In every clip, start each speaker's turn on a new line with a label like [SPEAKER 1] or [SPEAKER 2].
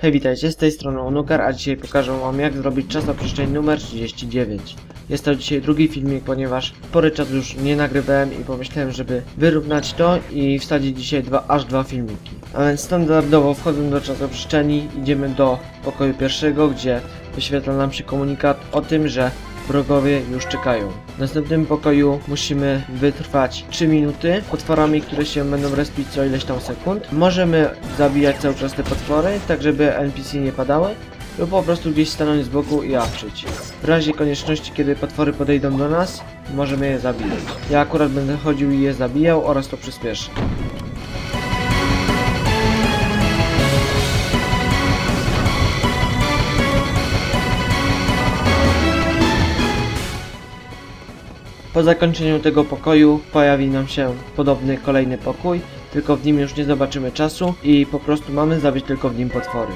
[SPEAKER 1] Hej, witajcie, z tej strony Onukar, a dzisiaj pokażę wam jak zrobić czasoprzestrzeń numer 39. Jest to dzisiaj drugi filmik, ponieważ spory czas już nie nagrywałem i pomyślałem, żeby wyrównać to i wsadzić dzisiaj dwa, aż dwa filmiki. A więc standardowo wchodząc do czasoprzestrzeni idziemy do pokoju pierwszego, gdzie wyświetla nam się komunikat o tym, że wrogowie już czekają. W następnym pokoju musimy wytrwać 3 minuty potworami, które się będą respić co ileś tam sekund. Możemy zabijać cały czas te potwory, tak żeby NPC nie padały, lub po prostu gdzieś stanąć z boku i awczyć. W razie konieczności, kiedy potwory podejdą do nas, możemy je zabijać. Ja akurat będę chodził i je zabijał oraz to przyspieszy. Po zakończeniu tego pokoju pojawi nam się podobny kolejny pokój, tylko w nim już nie zobaczymy czasu i po prostu mamy zabić tylko w nim potwory.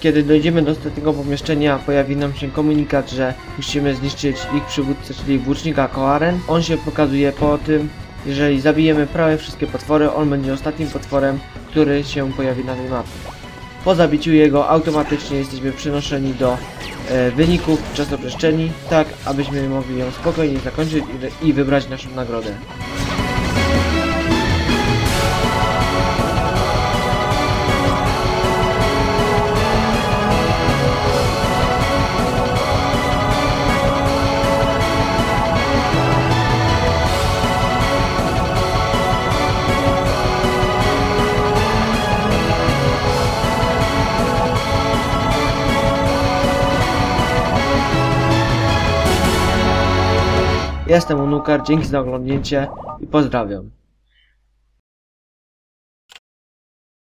[SPEAKER 1] Kiedy dojdziemy do ostatniego pomieszczenia, pojawi nam się komunikat, że musimy zniszczyć ich przywódcę, czyli włócznika Koaren. On się pokazuje po tym, jeżeli zabijemy prawie wszystkie potwory, on będzie ostatnim potworem, który się pojawi na tej mapie. Po zabiciu jego automatycznie jesteśmy przenoszeni do e, wyników czasoprzestrzeni, tak abyśmy mogli ją spokojnie zakończyć i, i wybrać naszą nagrodę. Jestem Unukar, dzięki za oglądnięcie i pozdrawiam.